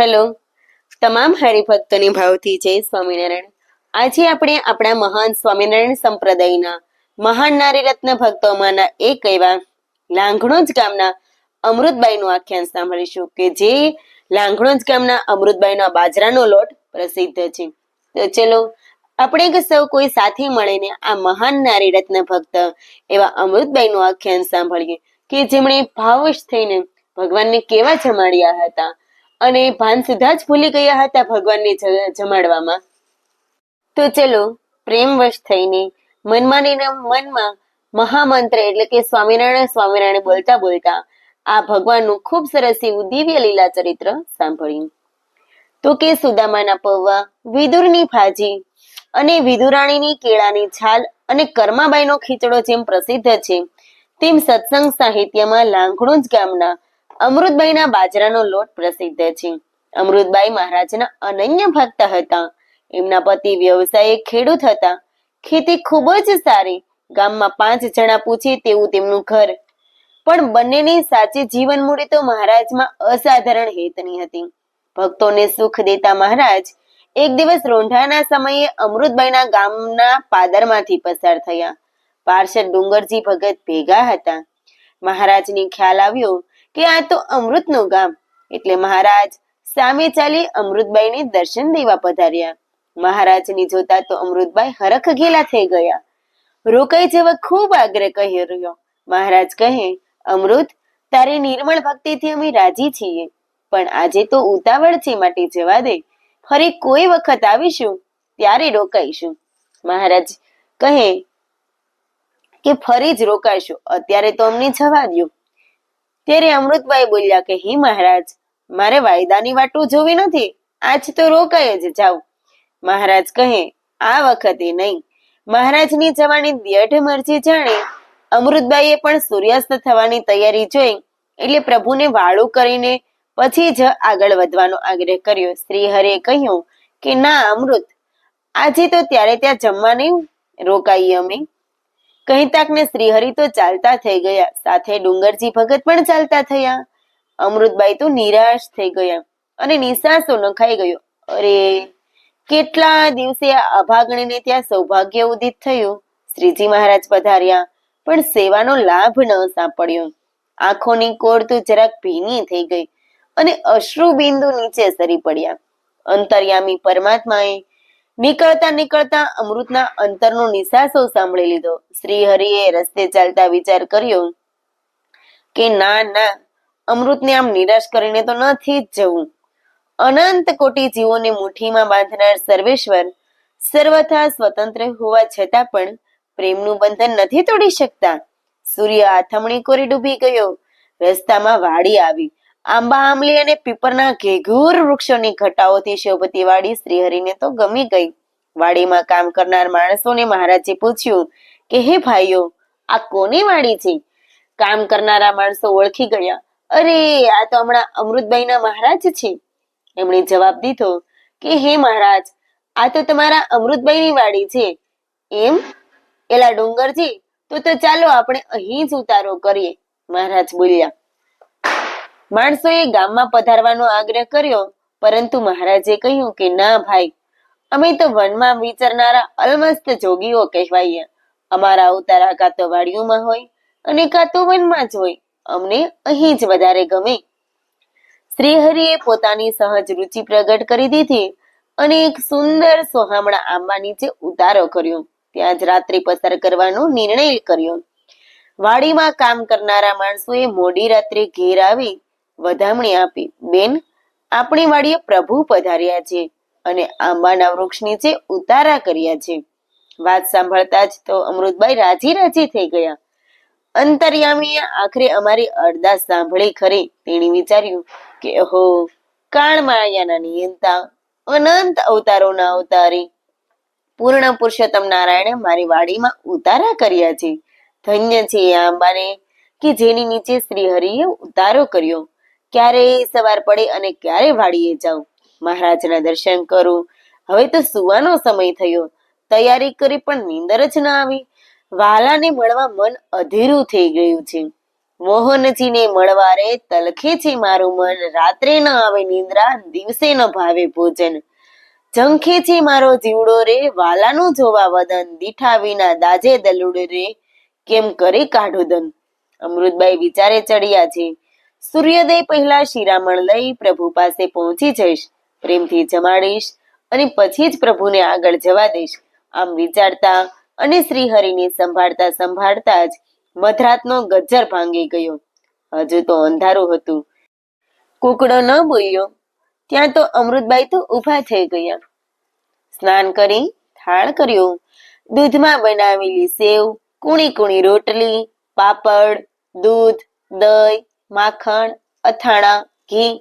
Hello. તમામ હરિભક્તોની ભાવથી જય સ્વામિનારાયણ. આજે આપણે આપણા મહાન સ્વામિનારાયણ સંપ્રદાયના મહાન નારી રત્ન ભક્તોમાંના એક એવા લાંઘણોજ ગામના અમૃતબાઈનું આખ્યાન સાંભળીશું કે જે લાંઘણોજ ગામના અમૃતબાઈના બાજરાનો લોટ પ્રસિદ્ધ છે. તો ચલો, આપણે સૌ કોઈ સાથે મળીને આ મહાન નારી રત્ન ભક્ત એવા અમૃતબાઈનું આખ્યાન સાંભળીએ કે જેમણે ભાવશ થઈને ભગવાનને કેવા જમાડ્યા હતા અને ભાન સુધા જ ભૂલી ગયા હતા ભગવાનને જમાડવામાં. તો ચલો પ્રેમવશ થઈને મનમાં મનમાં મહામંત્ર એટલે કે સ્વામિનારાયણ સ્વામિનારાયણ બોલતા બોલતા આ ભગવાનનું ખૂબ સરસ એવું દિવ્ય લીલા ચરિત્ર સાંભળ્યું. તો કે સુદામાના પૌવા, વિદુરની ભાજી અને વિદુરાણીની કેળાની છાલ અને કર્માબાઈનો ખીચડો જેમ પ્રસિદ્ધ છે, તેમ સત્સંગ સાહિત્યમાં લાંઘણું જ ગામના અમૃતબાઈના બાજરાનો લોટ પ્રસિદ્ધ છે. અમૃતબાઈ મહારાજના અનન્ય ભક્ત હતા. એમના પતિ વ્યવસાયે ખેડૂત હતા. ખેતી ખૂબ જ સારી. ગામમાં પાંચ જણા પૂછે તેવું તેમનું ઘર. પણ બંનેની સાચી જીવન મૂડી તો મહારાજમાં અસાધારણ હેતની હતી. ભક્તોને સુખ દેતા મહારાજ એક દિવસ રોંઢાના સમયે અમૃતબાઈના ગામના પાદરમાંથી પસાર થયા. પાર્ષદ ડુંગરજી ભગત ભેગા હતા. મહારાજને ખ્યાલ આવ્યો કે આ તો અમૃતનું ગામ. એટલે મહારાજ, સામે ચાલી અમૃતબાઈને દર્શન દેવા પધાર્યા. મહારાજની જોતા તો અમૃતબાઈ હરખ ઘેલા થઈ ગયા. રોકાઈ જવા ખૂબ આગ્રહ કહી રહ્યો. મહારાજ કહે, અમૃત, તારી નિર્મળ ભક્તિથી અમે રાજી છીએ. પણ આજે તો ઉતાવળ છે માટે જવા દે. ફરી કોઈ વખત આવીશું, ત્યારે રોકાઈશું. મહારાજ કહે, કે ફરી જ રોકાઈશું. અત્યારે તો અમને જવા દો ત્યારે અમૃતભાઈ બોલ્યા કે, હે મહારાજ, મારે વાયદાની વાટું જોવી નથી. આજ તો રોકાય જ જાઉં. મહારાજ કહે, આ વખતે નહીં. મહારાજની જવાની દ્યઢ મરજી જાણે અમૃતબાઈએ પણ સૂર્યાસ્ત થવાની તૈયારી જોઈ એટલે પ્રભુને વાળું કરીને પછી જ આગળ વધવાનો આગ્રહ કર્યો. શ્રી હરે કહ્યું કે, ના, અમૃત, આજે તો ત્યારે ત્યાં જમવા નહીં રોકાઈએ અમે. કહીતાક ને શ્રીહરિ તો ચાલતા થઈ ગયા. સાથે ડુંગરજી ભગત પણ ચાલતા થયા. અમૃતબાઈ તો નિરાશ થઈ ગયા અને નિસાસો નખાઈ ગયો. અરે, કેટલા દિવસે આ અભાગણીને ત્યાં સૌભાગ્ય ઉદિત થયું? શ્રીજી મહારાજ પધાર્યા, પણ સેવાનો લાભ ન સાંપડ્યો. આંખોની કોર તો જરાક ભીની થઈ ગઈ અને અશ્રુ બિંદુ નીચે સરી પડ્યા. અંતર્યામી પરમાત્માએ નીકળતા નીકળતા અમૃતના અંતરનો નિશાસો સાંભળી લીધો. શ્રી હરિએ રસ્તે ચાલતા વિચાર કર્યો કે ના ના, અમૃતને આમ નિરાશ કરીને તો નથી જ જવું. અનંત કોટી જીવોને મુઠ્ઠીમાં બાંધનાર સર્વેશ્વર સર્વથા સ્વતંત્ર હોવા છતાં પણ પ્રેમનું બંધન નથી તોડી શકતા. સૂર્ય આથમણી કોરી ડૂબી ગયો. રસ્તામાં વાડી આવી. આંબા, આંબલી અને પીપરના ઘેઘૂર વૃક્ષોની ઘટાઓથી શોભતી વાડી શ્રીહરિને તો ગમી ગઈ. વાડીમાં કામ કરનાર માણસોને મહારાજે પૂછ્યું કે, હે ભાઈઓ, આ કોની વાડી છે? કામ કરનારા માણસો ઓળખી ગયા. અરે, આ તો હમણાં અમૃતભાઈના મહારાજ છે. એમણે જવાબ દીધો કે, હે મહારાજ, આ તો તમારા અમૃતભાઈની વાડી છે. એમ? એલા ડુંગરજી, તો તો ચાલો આપણે અહીં જ ઉતારો કરીએ. મહારાજ બોલ્યા. માણસોએ ગામમાં પધારવાનો આગ્રહ કર્યો, પરંતુ મહારાજે કહ્યું કે ના ભાઈ, અમે તો વનમાં વિચરનારા અલમસ્ત જોગીઓ કહેવાઈએ. અમારા ઉતારા કાં તો વાડીઓમાં હોય અને કાં તો વનમાં જ હોય. અમને અહીં જ વધારે ગમે. શ્રીહરિએ પોતાની સહજ રુચિ પ્રગટ કરી દીધી અને એક સુંદર સોહામણા આંબા નીચે ઉતારો કર્યો. ત્યાં જ રાત્રિ પસાર કરવાનો નિર્ણય કર્યો. વાડીમાં કામ કરનારા માણસોએ મોડી રાત્રે ઘેર આવી વધામણી આપી, બેન, આપણી વાડીએ પ્રભુ પધાર્યા છે અને આંબાના વૃક્ષ નીચે ઉતારા કર્યા છે. વાત સાંભળતા જ તો અમૃતભાઈ રાજી રાજી થઈ ગયા. અંતર્યામીએ આખરે અમારી અરદાસ સાંભળી ખરી. તેણે વિચાર્યું કે, ઓહો, કાળ માયાના નિયંતા, અનંત અવતારોના અવતારી. પૂર્ણ પુરુષોત્તમ નારાયણે મારી વાડીમાં ઉતારા કર્યા છે. ધન્ય છે આંબાને કે જેની નીચે શ્રી હરિએ ઉતારો કર્યો. ક્યારે સવાર પડે અને ક્યારે વાડીએ જાઉં? મહારાજના દર્શન કરું. હવે તો સુવાનો સમય થયો. તૈયારી કરી પણ નીંદર જ ના આવી. વાલાને મળવા મન અધીરું થઈ ગયું છે. મોહનજીને મળવા રે તલખે છે મારું મન. રાત્રે ન આવે નિંદ્રા, દિવસે ન ભાવે ભોજન. જંખે છે મારો જીવડો રે વાલાનું જોવા વદન. દીઠા વિના દાજે દલુડ રે. કેમ કરે કાઢુદન અમૃતબાઈ વિચારે ચડ્યા છે. સૂર્યોદય પહેલા શિરામણ લઈ પ્રભુ પાસે પહોંચી જઈશ, પ્રેમથી જમાડીશ અને પછી જ પ્રભુને આગળ જવા દઈશ. આમ વિચારતા અને શ્રીહરિને સંભાળતા સંભાળતા જ મધરાતનો ગજ્જર ભાંગી ગયો. હજુ તો અંધારું હતું. કુકડો ન બોલ્યો. ત્યાં તો અમૃતબાઈ તો ઊભા થઈ ગયા. સ્નાન કરી, થાળ કર્યો. દૂધમાં બનાવેલી સેવ કુણી કુણી રોટલી, પાપડ, દૂધ, દહીં માખણ, અથાણા, ઘી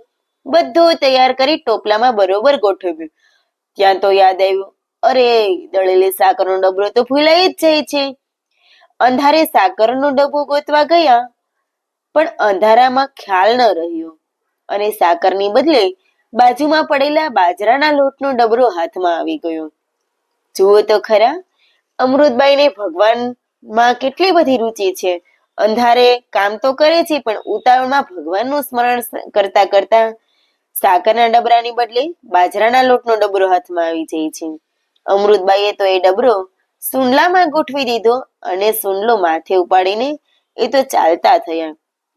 બધું તૈયાર કરી ટોપલામાં બરોબર ગોઠવ્યું. ત્યાં તો યાદ આવ્યું, અરે દળેલી સાકરનો ડબરો તો ભૂલાઈ જ જાય છે. અંધારે સાકરનો ડબ્બો ગોતવા ગયા, પણ અંધારામાં ખ્યાલ ન રહ્યો. અને સાકરની બદલે બાજુમાં પડેલા બાજરાના લોટનો ડબરો હાથમાં આવી ગયો. જુઓ તો ખરા, અમૃતબાઈને ભગવાનમાં કેટલી બધી રુચિ છે. અંધારે કામ તો કરે છે, પણ ઉતાવળમાં ભગવાનનું સ્મરણ કરતા કરતા સાકરના ડબરાની બદલે બાજરાના લોટનો ડબરો હાથમાં આવી જાય છે. અમૃતબાઈએ તો એ ડબરો સુંડલામાં ગોઠવી દીધો અને સુંડલો માથે ઉપાડીને એ તો ચાલતા થયા.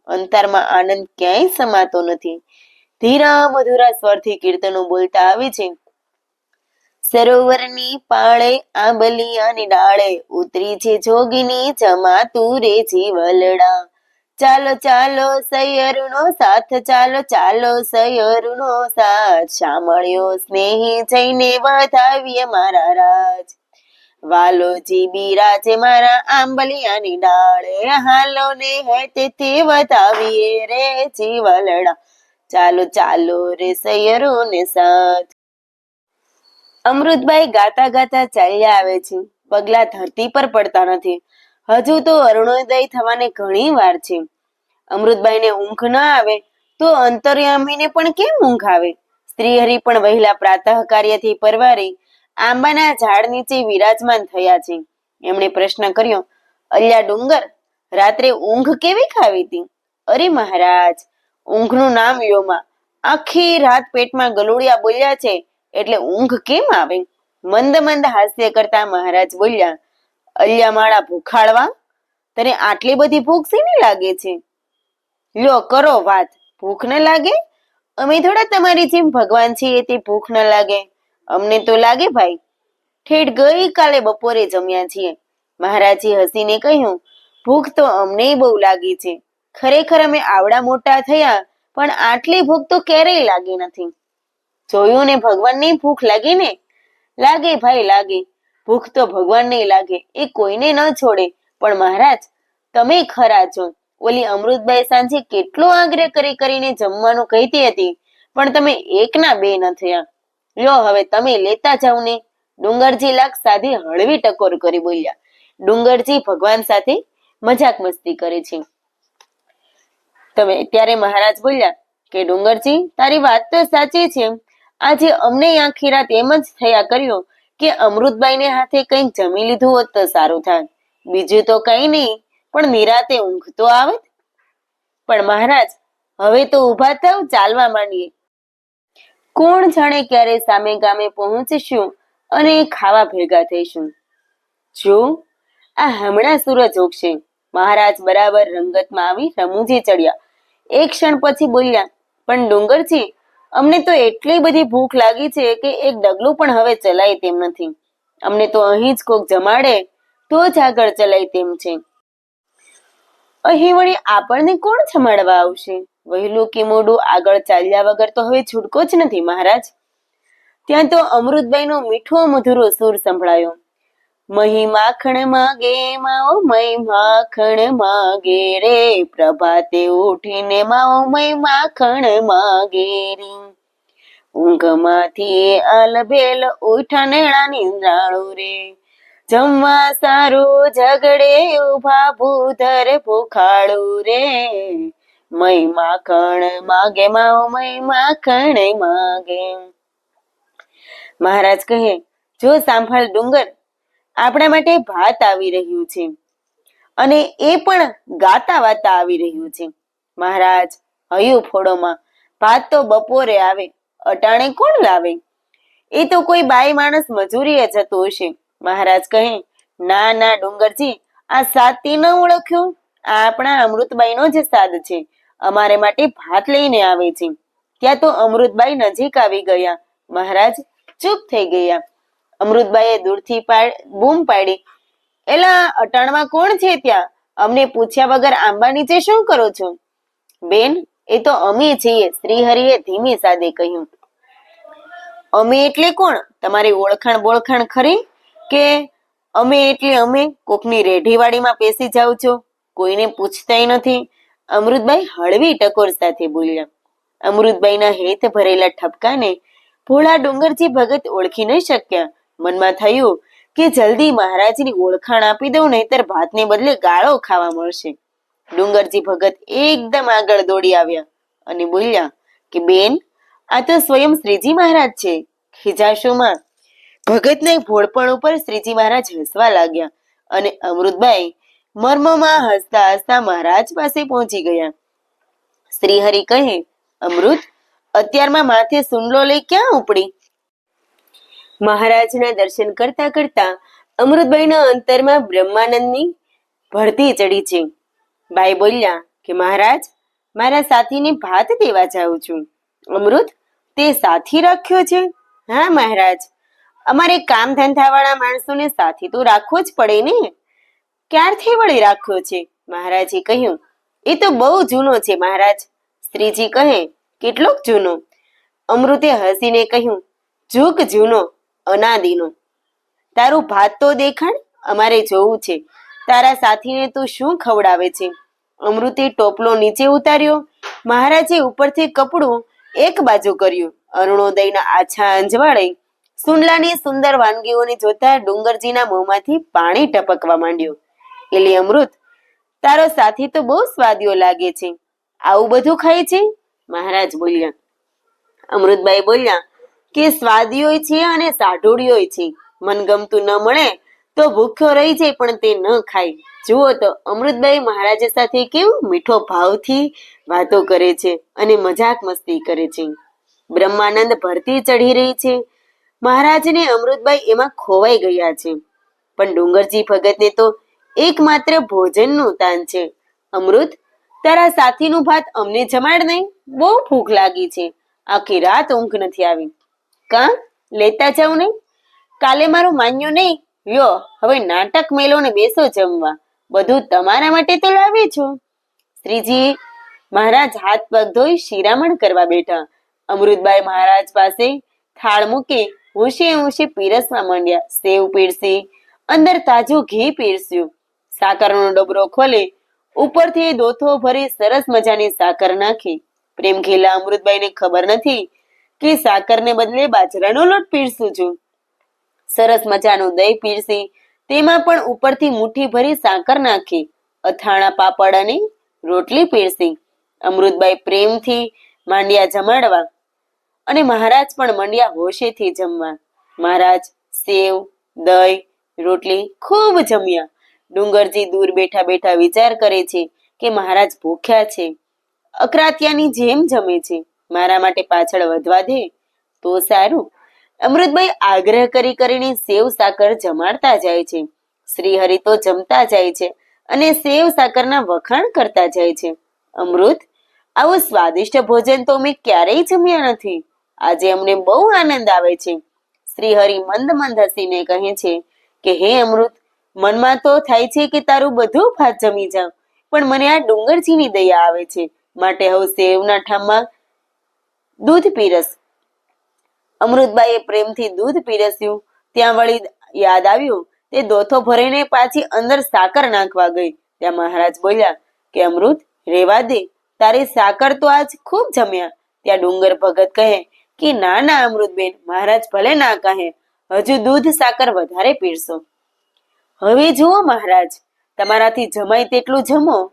અંતરમાં આનંદ ક્યાંય સમાતો નથી. ધીરા મધુરા સ્વરથી કીર્તનો બોલતા આવે છે. સરોવરની પાળે આંબલિયાની ડાળે ઉતરી છે જોગીની જમાતું રે જીવલડા. ચાલો ચાલો, સૈયરનો સાથ, ચાલો ચાલો, સૈયરનો સાથ. શામળ્યો સ્નેહી જઈને વધાવીએ મારા રાજ. વાલોજી બિરાજે મારા આંબલિયાની ડાળે. હાલો ને હે તેથી વધાવીએ રે જીવલડા. ચાલો ચાલો રે સૈયરો ને સાથ. અમૃતભાઈ ગાતા ગાતા ચાલ્યા આવે છે. પગલા ધરતી પર પડતા નથી. હજુ તો અરુણોદય થવાને ઘણી વાર છે. અમૃતભાઈને ઊંઘ ન આવે તો અંતર્યામીને પણ કેમ ઊંઘ આવે? શ્રીહરિ પણ વહેલા પ્રાતઃ કાર્યથી પરવારી આંબાના ઝાડ નીચે વિરાજમાન થયા છે. એમણે પ્રશ્ન કર્યો, અલ્યા ડુંગર, રાત્રે ઊંઘ કેવી ખાવી હતી અરે મહારાજ, ઊંઘનું નામ યોમા આખી રાત પેટમાં ગલુડિયા બોલ્યા છે. એટલે ઊંઘ કેમ આવે? મંદ મંદ હાસ્ય કરતા મહારાજ બોલ્યા અલ્યા માળા ભૂખાડવા? તને આટલી બધી ભૂખ શેની લાગે છે? લ્યો કરો વાત. ભૂખ ન લાગે? અમે થોડા તમારી જેમ ભગવાન છીએ, તે ભૂખ ન લાગે. અમને તો લાગે ભાઈ. ઠેઠ ગઈ કાલે બપોરે જમ્યા છીએ. મહારાજે હસીને કહ્યું, ભૂખ તો અમને બહુ લાગી છે. ખરેખર અમે આવડા મોટા થયા, પણ આટલી ભૂખ તો ક્યારેય લાગી નથી. જોયું ને ભગવાનની ભૂખ લાગી ને? લાગે ભાઈ, લાગે. ભૂખ તો ભગવાનને લાગે. એ કોઈને ન છોડે. પણ મહારાજ, તમે ખરા છો. ઓલી અમૃતભાઈ સાંજે કેટલો આગ્રહ કરી કરીને જમવાનું કહેતી હતી. પણ તમે એકના બે ન થયા. લ્યો, હવે તમે લેતા જાવ ને. ડુંગરજી લાગ સાધી હળવી ટકોર કરી બોલ્યા. ડુંગરજી ભગવાન સાથે મજાક મસ્તી કરે છે. તમે ત્યારે મહારાજ બોલ્યા કે, ડુંગરજી, તારી વાત તો સાચી છે. આજે અમને આખી રાત એમ જ થયા કર્યો કે અમૃતબાઈને હાથે કંઈક જમી લીધું હોત તો સારું થાય બીજું તો કઈ નહીં, પણ નિરાતે ઊંઘ તો આવે પણ મહારાજ, હવે તો ઊભા થાવ, ચાલવા માંડીએ. કોણ જાણે ક્યારે સામે ગામે પહોંચીશું અને ખાવા ભેગા થઈશું. જો, આ હમણાં સૂરજ ઉગશે. મહારાજ બરાબર રંગતમાં આવી રમૂજી ચડ્યા. એક ક્ષણ પછી બોલ્યા, પણ ડુંગરજી અમને તો એટલી બધી ભૂખ લાગી છે કે એક ડગલું પણ હવે ચલાય તેમ નથી. અમને તો અહીં જ કોક જમાડે, તો જ આગળ ચલાય તેમ છે. અહીં વળી આપણને કોણ જમાડવા આવશે? વહેલું કે મોડું આગળ ચાલ્યા વગર તો હવે છૂટકો જ નથી, મહારાજ. ત્યાં તો અમૃતબાઈનો મીઠો મધુરો સુર સંભળાયો. મહી માખણ માગે માઓ મય માખણ માગે રે પ્રભાતે ઉઠીને માઓ મય માખણ માગે રે ઊંઘમાંથી આલબેલ ઉઠા નેણા નિંદ્રાળો રે જમવા સારું ઝગડે ઊભા ભૂધર ભૂખાળું રે મય માખણ માગે માઓ મય માખણ માગે મહારાજ કહે જો સાંભળ ડુંગર આપણા માટે ભાત આવી રહ્યું છે. અને એ પણ ગાતા વાતા આવી રહ્યું છે. મહારાજ, હયું ફોડોમાં ભાત તો બપોરે આવે. અટાણે કોણ લાવે? એ તો કોઈ બાઈ માણસ મજૂરીએ જતો હશે. મહારાજ કહે, ના ના, ડુંગરજી, આ સાતી ન ઓળખ્યો. આ આપણા અમૃતબાઈનો જ સાદ છે. અમારે માટે ભાત લઈને આવે છે. ત્યાં તો અમૃતબાઈ નજીક આવી ગયા. મહારાજ ચૂપ થઈ ગયા. અમૃતબાઈએ દૂરથી બૂમ પાડી. એલા, અટાણમાં કોણ છે ત્યાં? અમને પૂછ્યા વગર આંબા નીચે શું કરો છો? બેન, એ તો અમે છીએ, શ્રીહરિએ ધીમી સાદે કહ્યું. અમે એટલે કોણ? તમારી ઓળખાણ બોળખાણ ખરી? કે અમે એટલે અમે કોકની રેઢીવાડીમાં પેસી જાવ છો? કોઈને પૂછતાય નથી. અમૃતભાઈ હળવી ટકોર સાથે બોલ્યા. અમૃતભાઈના હેત ભરેલા ઠપકાને ભોળા ડુંગરજી ભગત ઓળખી ન શક્યા. મનમાં થયું કે જલ્દી મહારાજની ઓળખાણ આપી દઉં, નહીતર ભાતને બદલે ગાળો ખાવા મળશે. ડુંગરજી ભગત એકદમ આગળ દોડી આવ્યા અને બોલ્યા કે, બેન, આ તો સ્વયં શ્રીજી મહારાજ છે. ખીજાશોમાં. ભગતને ભોળપણ ઉપર શ્રીજી મહારાજ હસવા લાગ્યા અને અમૃતભાઈ મર્મમાં હસતા હસતા મહારાજ પાસે પહોંચી ગયા. શ્રીહરિ કહે, અમૃત, અત્યારમાં માથે સુંડલો લઈ ક્યાં ઉપડી? મહારાજના દર્શન કરતા કરતા અમૃતભાઈના અંતરમાં બ્રહ્માનંદની ભરતી ચડી છે. બાઈ બોલ્યા કે, મહારાજ, મારા સાથીને ભાત દેવા જાઉં છું. અમૃત, તે સાથી રાખ્યો છે? હા, મહારાજ. અમારે કામ ધંધાવાળા માણસોને સાથી તો રાખવો જ પડે ને. ક્યારથી વળી રાખ્યો છે? મહારાજે કહ્યું. એ તો બહુ જૂનો છે, મહારાજ. શ્રીજી કહે, કેટલોક જૂનો. અમૃતે હસીને કહ્યું, જુગ જૂનો. અનાદિનો. તારું ભાત તો દેખાડ અમારે જોવું છે. તારા સાથીને તું શું ખવડાવે છે? અમૃતે ટોપલો નીચે ઉતાર્યો. મહારાજે ઉપરથી કપડું એક બાજુ કર્યું. અરુણોદયના આછા અંજવાળે સુંડલાની સુંદર વાનગીઓને જોતા ડુંગરજીના મોંમાંથી પાણી ટપકવા માંડ્યું. એટલે અમૃત, તારો સાથી તો બહુ સ્વાદિયો લાગે છે. આવું બધું ખાય છે? મહારાજ બોલ્યા. અમૃતભાઈ બોલ્યા કે સ્વાદીઓ છે અને સાઢોળીઓ છે. મનગમતું ન મળે તો ભૂખ્યો રહી જાય પણ તે ન ખાય. જુઓ તો અમૃતબાઈ મહારાજ સાથે કેવું મીઠો ભાવથી વાતો કરે છે અને મજાક મસ્તી કરે છે. બ્રહ્માનંદ ભરતી ચઢી રહી છે. મહારાજને અમૃતબાઈ એમાં ખોવાઈ ગયા છે. પણ ડુંગરજી ભગતને તો એકમાત્ર ભોજનનું તાન છે. અમૃત, તારા સાથીનું ભાત અમને જમાડ નહીં. બહુ ભૂખ લાગી છે. આખી રાત ઊંઘ નથી આવી. કા? લેતા જાઉં નહીં? કાલે મારું માન્યું નહીં? લ્યો હવે નાટક મેલો ને બેસો જમવા. બધું તમારા માટે તો લાવી છું. શ્રીજી, મહારાજ હાથ પગ ધોઈ શિરામણ કરવા બેઠા. અમૃતબાઈ મહારાજ પાસે થાળ મૂકી હોશે હોશે પીરસવા માંડ્યા. સેવ પીરસી, અંદર તાજું ઘી પીરસ્યું. સાકરનો ડબરો ખોલે ઉપરથી દોથો ભરી સરસ મજાની સાકર નાખી. પ્રેમ ખેલા અમૃતબાઈને ખબર નથી કે સાકરને બદલે બાજરાનો લોટ પીરસું છું. સરસ મજાનું દહીં પીરસી, તેમાં પણ ઉપરથી મુઠ્ઠી ભરી સાકર નાખી, અથાણા પાપડ અને રોટલી પીરસી. અમૃતબાઈ પ્રેમથી માંડ્યા જમાડવા અને મહારાજ પણ મંડ્યા હોશેથી જમવા. મહારાજ સેવ, દહીં, રોટલી ખૂબ જમ્યા. ડુંગરજી દૂર બેઠા બેઠા વિચાર કરે છે કે મહારાજ ભૂખ્યા છે. અકરાત્યાની જેમ જમે છે. મારા માટે પાછળ વધવા દે, તો સારું. અમૃતભાઈ આગ્રહ કરી કરીને સેવ સાકર જમાડતા જાય છે. શ્રીહરિ તો જમતા જાય છે અને સેવ સાકરના વખાણ કરતા જાય છે. અમૃત, આવું સ્વાદિષ્ટ ભોજન તો અમે ક્યારેય જમ્યા નથી. આજે અમને બહુ આનંદ આવે છે. શ્રીહરિ મંદ મંદ હસીને કહે છે કે, હે અમૃત, મનમાં તો થાય છે કે તારું બધું ભાત જમી જાવ પણ મને આ ડુંગરજીની દયા આવે છે. માટે હવે સેવના ઠામમાં દૂધ પીરસ. અમૃતબાઈએ પ્રેમથી દૂધ પીરસ્યું. ત્યાં વળી યાદ આવ્યું, તે દોથો ભરીને પાછી અંદર સાકર નાખવા ગઈ. ત્યાં મહારાજ બોલ્યા, કે અમૃત, રેવા દે. તારી સાકર તો આજ ખૂબ જમ્યા. ત્યાં ડુંગર ભગત કહે, કે ના ના, અમૃતબેન, મહારાજ ભલે ના કહે. હજુ દૂધ સાકર વધારે પીરસો. હવે જુઓ મહારાજ, તમારાથી જમાય તેટલું જમો.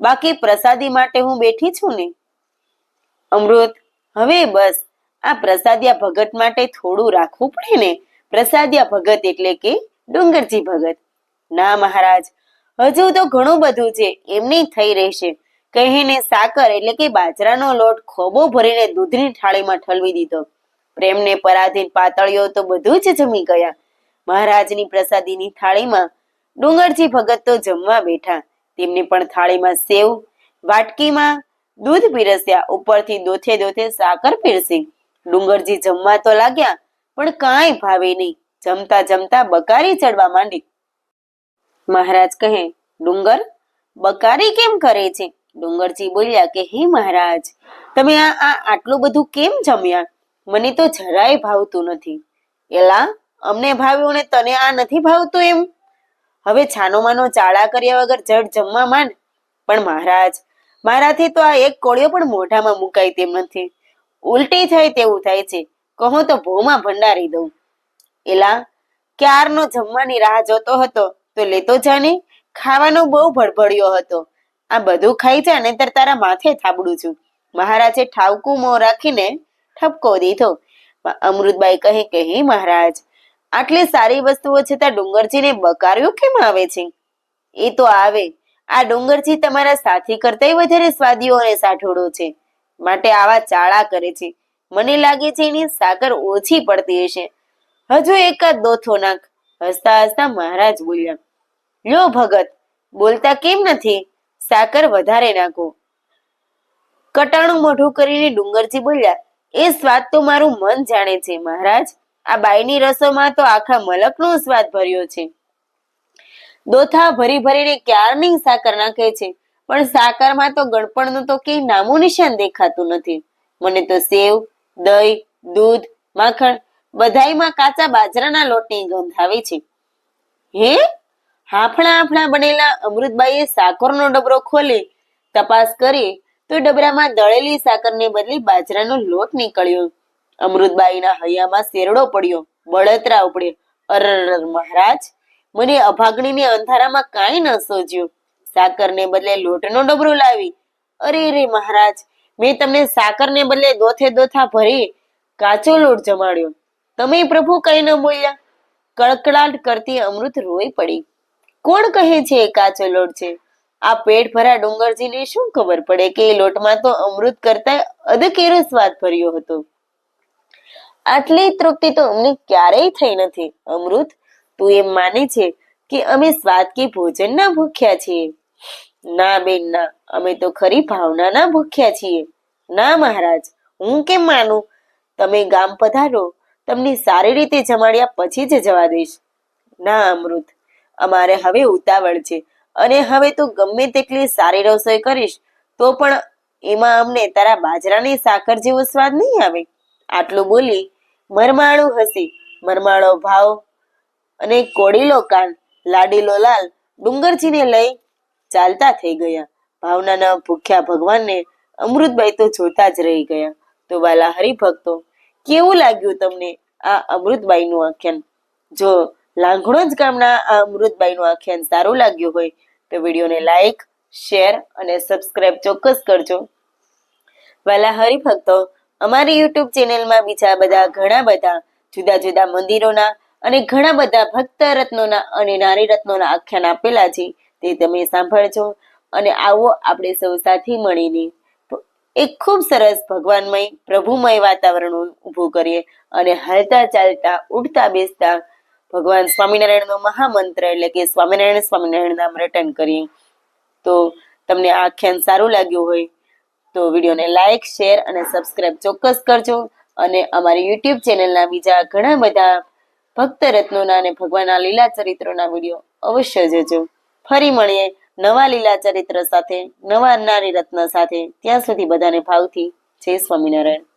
બાકી પ્રસાદી માટે હું બેઠી છું ને. અમૃત હવે બસ, આ પ્રસાદિયા ભગત માટે થોડું રાખવું પડે ને? પ્રસાદિયા ભગત એટલે કે ડુંગરજી ભગત. ના મહારાજ, હજુ તો ઘણું બધું છે, એમની થઈ રહેશે. કહીને સાકર એટલે કે બાજરાનો લોટ ખોબો ભરીને દૂધની થાળીમાં ઠલવી દીધો. પ્રેમને પરાધીન પાતળીઓ તો બધું જ જમી ગયા. મહારાજની પ્રસાદીની થાળીમાં ડુંગરજી ભગત તો જમવા બેઠા. તેમની પણ થાળીમાં સેવ, વાટકીમાં દૂધ પીરસ્યા, ઉપરથી દોથે દોથે સાકર પીરસી. ડુંગરજી જમવા તો લાગ્યા, પણ કાંઈ ભાવે નહીં. જમતા જમતા બકારી ચડવા માંડી. મહારાજ કહે, ડુંગર, બકારી કેમ કરે છે? ડુંગરજી બોલ્યા કે, હે મહારાજ, તમે આ આટલું બધું કેમ જમ્યા? મને તો જરાય ભાવતું નથી. એલા, અમને ભાવ્યું ને તને આ નથી ભાવતું એમ? હવે છાનો માનો ચાળા કર્યા વગર જડ જમવા માંડ. પણ મહારાજ મારાથી તો આ એક કોળિયો પણ મોઢામાં મુકાય તેમ નથી. ઉલટી થાય તેવું થાય છે. કહો તો ભોમાં ભંડારી દઉં. એલા, ક્યારનો જમવાની રાહ જોતો હતો તો લેતો જાને? ખાવાનો બહુ ભડભડ્યો હતો. આ બધું ખાઈ જા, નહીતર તારા માથે થાબડું છું. મહારાજે ઠાવકું મોં રાખીને ઠપકો દીધો. અમૃતબાઈ કહે, કે હે મહારાજ, આટલી સારી વસ્તુઓ છતાં ડુંગરજીને બકાર્યું કેમ આવે છે? એ તો આવે. આ ડુંગરજી તમારા સાથી કરતાંય વધારે સ્વાદીઓ અને સાઠોડો છે. માટે આવા ચાળા કરે છે. મને લાગે છે એની સાકર ઓછી પડતી હશે. હજુ એકાદ દોથો નાખ. હસતા હસતા મહારાજ બોલ્યા લ્યો ભગત, બોલતા કેમ નથી? સાકર વધારે નાખો. કટાણું મોઢું કરીને ડુંગરજી બોલ્યા, એ સ્વાદ તો મારું મન જાણે છે મહારાજ. આ બાઈની રસોમાં તો આખા મલકનો સ્વાદ ભર્યો છે. દોથા ભરી ભરીને ક્યારની સાકર નાખે છે? પણ સાકરમાં તો ગણપણનું તો કઈ નામું નિશાન દેખાતું નથી. મને તો સેવ, દહીં, દૂધ, માખણ બધાયમાં કાચા બાજરાના લોટની ગંધ આવે છે. હે? હાફણા હાફણા બનેલા અમૃતબાઈએ સાકરનો ડબરો ખોલી તપાસ કરી તો ડબરામાં દળેલી સાકરને બદલે બાજરાનો લોટ નીકળ્યો. અમૃતબાઈના હૈયામાં શેરડો પડ્યો. બળતરા ઉપડ્યો. અરર, મહારાજ! મને અભાગણીને અંધારામાં કાંઈ ન સોજ્યું. સાકરને બદલે લોટનો ડબરો લાવી. અરે રે મહારાજ, મેં તમને સાકરને બદલે દોથે દોથા ભરી કાચો લોટ જમાડ્યો. તમે પ્રભુ કઈ ન બોલ્યા. કડકડાટ કરતી અમૃત રોઈ પડી. કોણ કહે છે એ કાચો લોટ છે? આ પેટ ભરા ડુંગરજીને શું ખબર પડે કે એ લોટમાં તો અમૃત કરતા અધકેરો સ્વાદ ભર્યો હતો? આટલી તૃપ્તિ તો અમને ક્યારેય થઈ નથી. અમૃત તું એમ માને છે કે અમે સ્વાદ કે ભોજનના ભૂખ્યા છીએ. ના બેન, ના, અમે તો ખરી ભાવનાના ભૂખ્યા છીએ. ના મહારાજ, હું કેમ માનું? તમે ગામ પધારો, તમને સારી રીતે જમાડ્યા પછી જ જવા દઈશ. ના, અમૃત, અમારે હવે ઉતાવળ છે અને હવે તું ગમે તેટલી સારી રસોઈ કરીશ, તો પણ એમાં અમને તારા બાજરાની સાકર જેવો સ્વાદ નહીં આવે. આટલું બોલી, મરમાળું હસી. મરમાળો ભાવ અને કોડીલો કાન, લાડીલો લાલ ડુંગરજીને લઈ ચાલતા થઈ ગયા. ભાવનાના ભૂખ્યા ભગવાનને અમૃતબાઈ તો જોતા જ રહી ગયા. તો વાલા હરિભક્તો, કેવું લાગ્યું તમને આ અમૃતબાઈનું આખ્યાન? જો લાંઘણો જ ગામના આ અમૃતબાઈનું આખ્યાન સારું લાગ્યું હોય, તો વિડીયોને લાઈક, શેર અને સબસ્ક્રાઇબ ચોક્કસ કરજો. વાલા હરિભક્તો, અમારી યુટ્યુબ ચેનલમાં બીજા બધા ઘણા બધા જુદા જુદા મંદિરોના અને ઘણા બધા ભક્ત રત્નોના અને નારી રત્નોના આખ્યાન આપેલા છે, તે તમે સાંભળજો. અને આવો આપણે સૌ સાથે મળીને એક ખૂબ સરસ ભગવાનમય, પ્રભુમય વાતાવરણ ઊભું કરીએ અને હાલતા ચાલતા ઉઠતા બેસતા ભગવાન સ્વામિનારાયણનો મહામંત્ર એટલે કે સ્વામિનારાયણ સ્વામિનારાયણ નામ રટન કરીએ. તો તમને આ આખ્યાન સારું લાગ્યું હોય તો વિડીયોને લાઈક, શેર અને સબસ્ક્રાઇબ ચોક્કસ કરજો. અને અમારી યુટ્યુબ ચેનલના બીજા ઘણા બધા ભક્ત રત્નોના અને ભગવાનના લીલા ચરિત્રોના વીડિયો અવશ્ય જોજો. ફરી મળીએ નવા લીલા ચરિત્ર સાથે, નવા નારી રત્ન સાથે. ત્યાં સુધી બધાને ભાવથી જય સ્વામિનારાયણ.